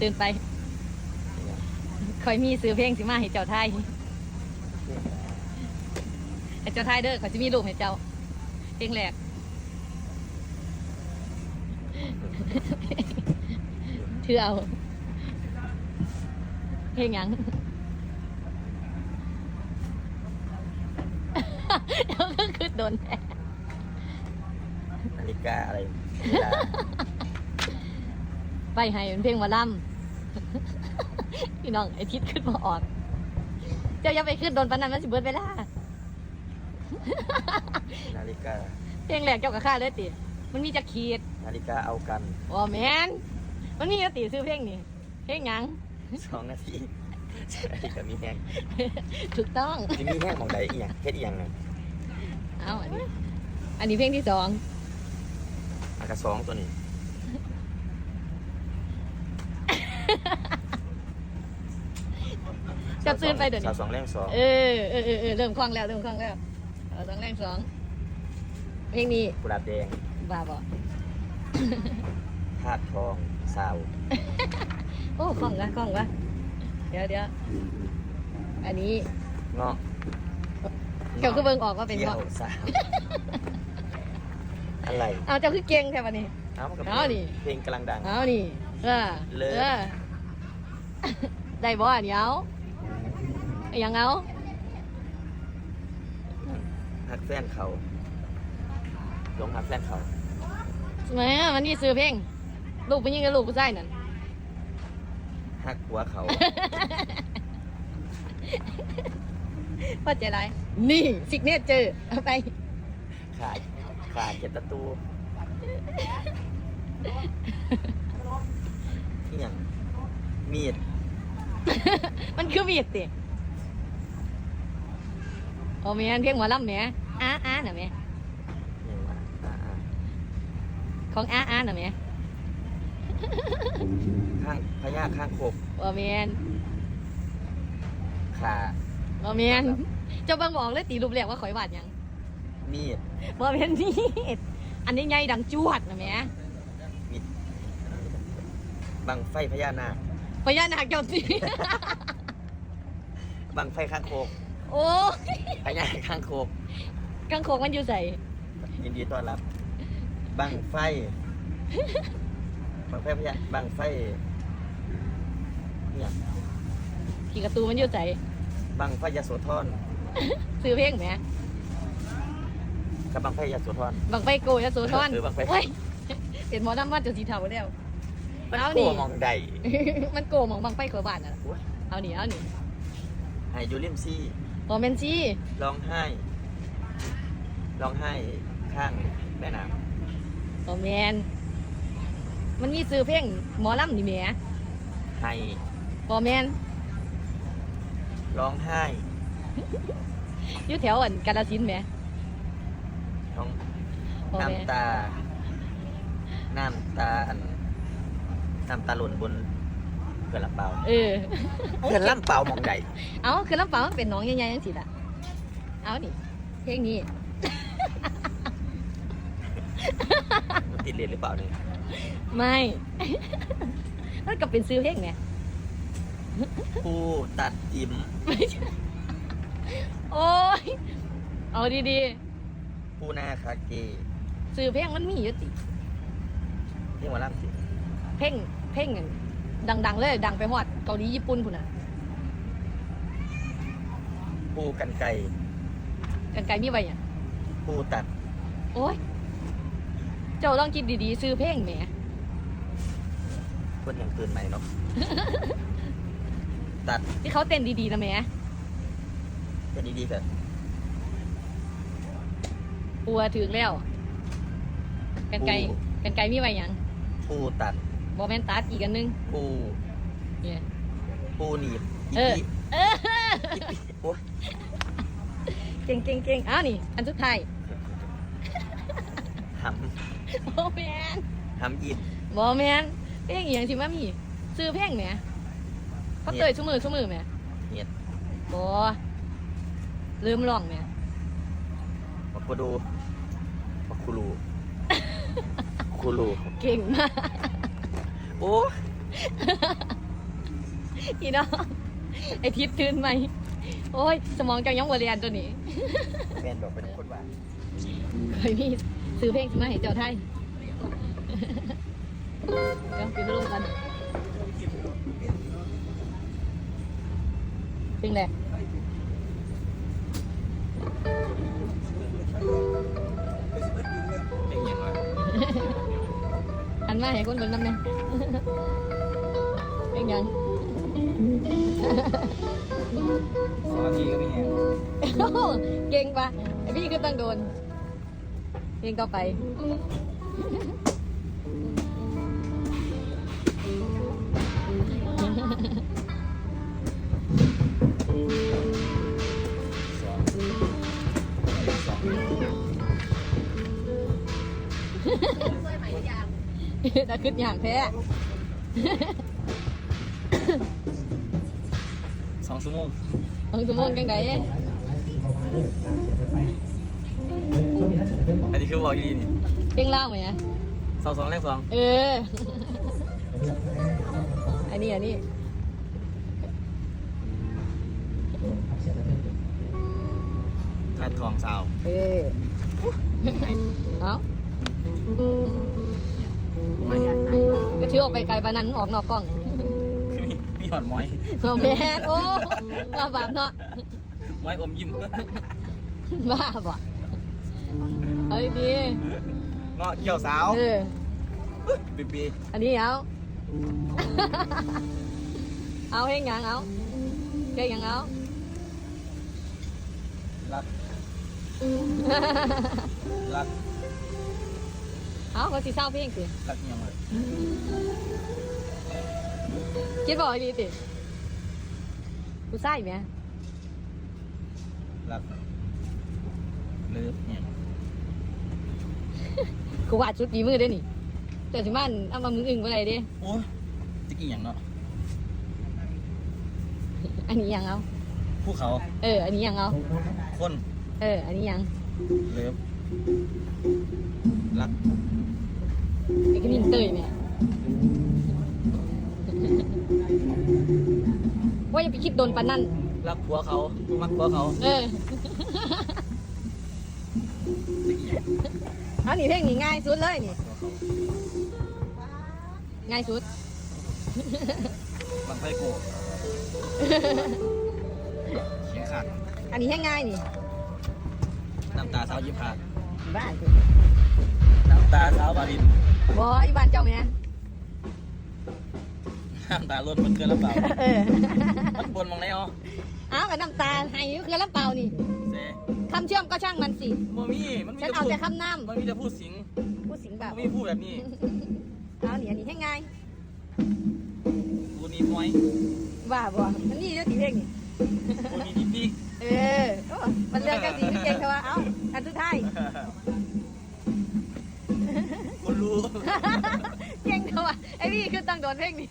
ตื่นไปคอยมีซื้อเพลงสิมาให้เจ้าไทยให้เจ้าไทยเด้อเขาจะมีรูปให้เจ้า เพลงแรกถือเอาเพลงหยังเดี๋ยวก็คือโดนแทนนาฬิกาอะไรเวลา ไปให้เป็นเพลงหมาล่ำ พี่น้องไอทิศขึ้นมาออก เจ้าอย่าไปขึ้นโดนปานนั้นมันสิเบิดเวลา นาฬิกา เพลงแรกเจ้ากับข้าเลยติ มันมีจะขีดนาฬิกาเอากันอ๋อแมนมันมีจะติซื้อเพลงนี่เพลงหยัง สองนาทีนาฬิกามีแห้งถูกต้องจะมีแห้งของใดอีกอย่างเฮ็ดอีกอย่างหนึ่งเอาอันนี้ อันนี้เพลงที่สอง อากาสองตัวนี้ จะซื้อไปเดี๋ยวสานี้วสองแรงสองเออเออเออเออเริ่มคล่องแล้วเริ่มคล่องแล้วเอาสองแรงสองเพลงนี้กุหลาบแดงบ้าบอธาตุทองสาวโอ้คล่องวะคล่องวะเดี๋ยวเดี๋ยวอันนี้เงาะเกี่ยวคือเบิ่งออกว่าเป็นเกี่ยเงาะวสาวอะไรเอาเจ้าคือเก่งแค่วันนี้เอามันกับเอาดิเพลงกำลังดังเอานี่เออเลิศออได้บ่อันนี้เอาเอายังเอาหักแฟนเขาหลงหักแฟนเขาแหมมันนี่ซื้อเพลงลูกไปยิงกับลูกผู้ชายนั่นหักหัวเขาพอใจไรนี่สิกเนเจอร์เอาไป ขาดขาดเจ็ดตะตูนี่อย่างมีด มันคือมีดติโอ้แม่นเพลงหมอลำแหม่อ้าอ้าน่ะแหม่อย่างว่าอ่าอ่าของอ้าอ้าน่ะแหม่ข้างพญาข้างโคกโอ้แม่นขาโอ้แม่นเจ้าเบิ่งบอกเลยตีรูปแรกว่าข่อยวาดหยังมีดบ่แม่นมีดอันนี้ใหญ่ดังจวดน่ะแหม่มีดบังไฟพญานาคพญานาคเจ้าสิบังไฟข้างโคก โอ้ยพญาข้างโคกกังโคกมันอยู่ใส่ยินดีต้อนรับบังไฟบังไฟพญาบังไฟเนี่ยขี่กระตูมันอยู่ใส่บังไฟยาโสธรซื้อเพลงแหม่กับบังไฟยาโสธรบังไฟโกยะโสธรเออบั้งไฟ โอ้ยเป็นหมอดำว่าจะสีเทาแล้วเอาโอ้นี่มองใดมันโกหมองบังไฟขวบานน่ะล่ะ โอ้ยเอานี่เอานี่ให้อยูริมซี โอเมนซี่ร้องไห้ร้องไห้ข้างแม่น้โอแมนมันมีซื้อเพลงหมอลำนี่แหม่ำให้โอแมนร้องไห้อยู่แถวอันกาฬสินธุ์แหม่ร้องโอแมนน้ำตา น้ำตาอันน้ำตาหล่นบนเขื่อนลำเปาเออ เขื่อนลำเปามองใดเอาคือลำเปล่ามันเป็นหน้องใหญ่ๆจังสิล่ะ เอานี่เพลงนี้ มันติดเรียนหรือเปล่าเนี่ยไม่ มันก็เป็นซื้อเพลงไงผู้ตัดจิมไม่ใช่โอ้ย เอาดีผู้หน้าคาเกๆซื้อเพลงมันมีอยู่ติเรียกว่าล่ำสิ เพลงเพลงนั่น ดังๆ เลยดังไปฮอดเกาหลีญี่ปุ่นพุ่นน่ะผู้กันไก่กันไกลมีไว้อะผู้ตัดโอ้ย เจ้าต้องคิดดีๆ ซื้อเพลงแหม คนอย่างตื่นใหม่เนาะ ตัดที่เขาเต้นดีๆนะแหมเป็นดีๆเถอะปัวถึงแล้วกันไกลกันไกลมีไว้หยังผู้ตัด บอแมนตัดอีกอันนึงผู้เนี่ยผู้หนีบอีเออปีเอออีปีโอ้ยเก่งเก่งเก่งอ้าวนี่ อันสุดท้ายหบอแมนำหำยินบอแมนเพลงอหย่างที่มามีซื้อเพลงแหมเขาเตยชั่วมือชั่วมือแหมเหียดบอลืมร้องแหมบักกูดูบักคูรูคูรูเก่งมาก โอ้พี่น้องไอทิศตื่นไหม โอ้ย สมองจังยังบเรียนตัวนี้แฟนบอกเป็นคนว่าเคยมีซื้อเพลงมาให้เจ้าไทยเดี๋ยวไปร่วมกันเพลงแรกเป็นยังไงอันมาให้คนเบิ่งน้ำเนี่ย เพลงหยังสองนาทีก็มีไงโอ้โหเก่งปะไอพี่ก็ ต้องโดนเพลงต่อไปสองสองแต่ขึ้นอย่างแท้สองชั่วโมงเอาสมองจังไดอันนี้คือบอกดีนี่เพลงเล่าไหมอะสองสองแรกสองเออ อันนี้อันนี้คาดทองสาว เออ เอา ก็ถือออกไปไกลปานนั้นออกนอกกล้องคือมีมีหอดม้อยโอ้แม่นโอ้มาบาปเนาะม้อยอมยิ้มบ้าบ่เอ้ยดีเงาะเกี่ยวสาวเออปีปีอันนี้เอาเอาให้ยังเอาเก่งยังเอารักรัก เอาก็สิเศร้าเพลงสิรักยังไงคิดบอกให้ดีสิกูใส่ไหมรักเลิฟเนี่ยกูวาดชุดฝีมือเด้อนี่แต่สิมันเอามามึงอึ้งไปไหนเด้โอ้ยจะกี่อย่างเนาะอันนี้ยังเอาภูเขา เออ อันนี้ยังเอาคน เออ อันนี้ยังเลิฟรัก ไอ้กระนิ่งเตยแม่ว่าอย่าไปคิดโดนปานนั่น รักผัวเขามักผัวเขาเออจะกี่อย่างอันนี้เพลงนี้ง่ายสุดเลยนี่ ง่ายสุด บังไฟโกะเขียงขาดอันนี้ให้ง่ายนี่ น้ำตาสาวยิมพาบ้าสิ น้ำตาสาวบาลินบออีบ้านเจ้าแม่น้ำตาล้นบนเกลือลำเปล่าเออมันบนมองไหนอ๋ออ้าวกับน้ำตาให้คือลำเปล่านี่เซ่คำเชื่อมก็ช่างมันสิ บ่มีมันมีฉันแต่เอาพูดแต่คำน้มันมีแต่พูดสิงำผู้สิงแบบมันมีพูดแบบนี้เอานี่อันนี้ให้ง่ายกูนี่ม้อยบ้าบ่อันนี้เดี๋ยวตีเพลงนี่ กูนี่ดิ๊กดิ๊กเออโอ้มันเรื่องกันสีคือเก่งแต่ว่า เอ้า อันสุดท้ายกูรู้ เก่งแต่ว่ไอ้นี่คือต้งโดนเพลงนี้